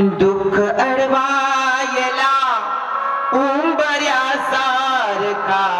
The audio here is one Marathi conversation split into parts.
दुःख अडवायला उंबऱ्या सारखा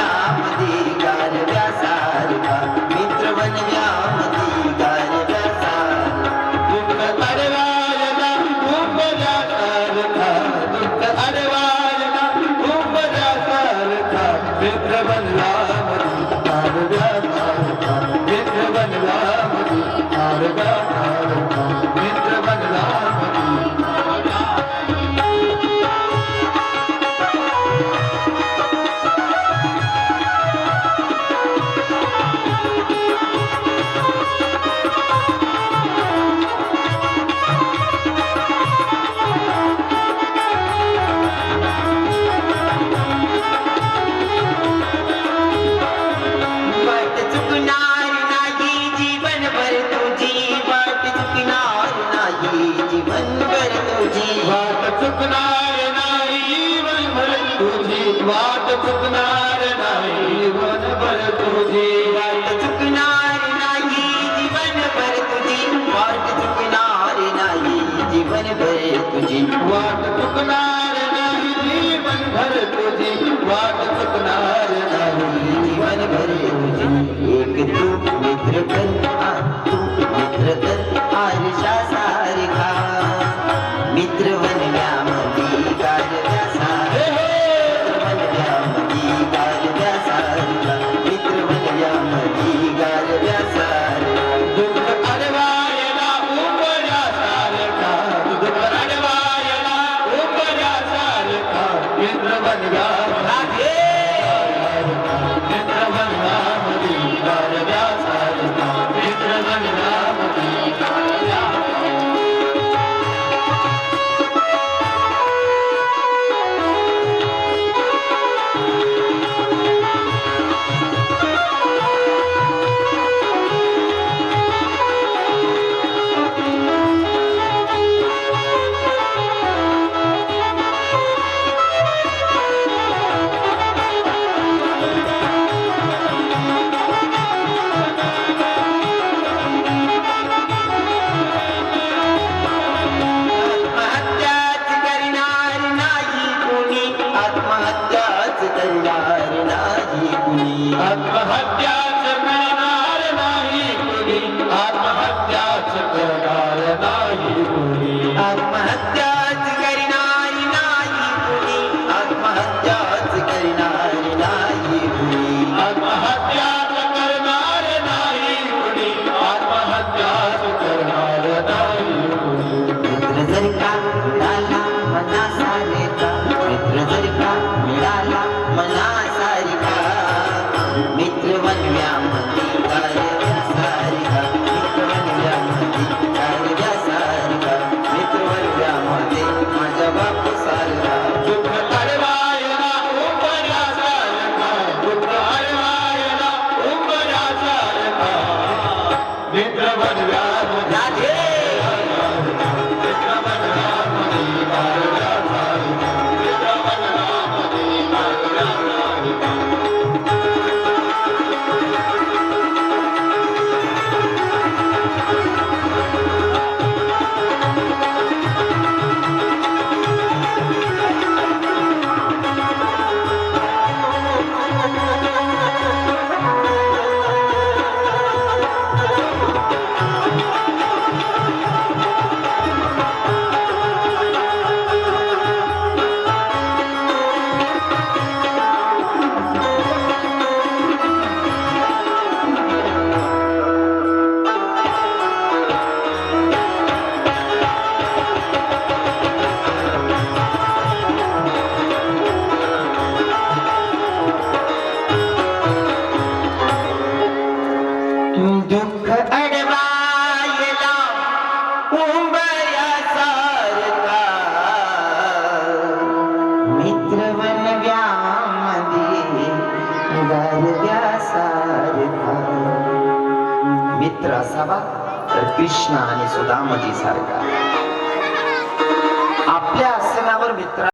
चुकणार नाही वनभर तुझी वाट चुकणार नाही वनभर तुझी वाट चुकणार नाही जीवनभर तुझी वाट चुकणार नाही जीवनभर तुझी वाट चुकणार नाही जीवनभर तुझी वाट चुकणार नाही. हत्या मित्र असावा तर कृष्ण आणि सुदामजी सारखा. आपल्या आसनावर मित्र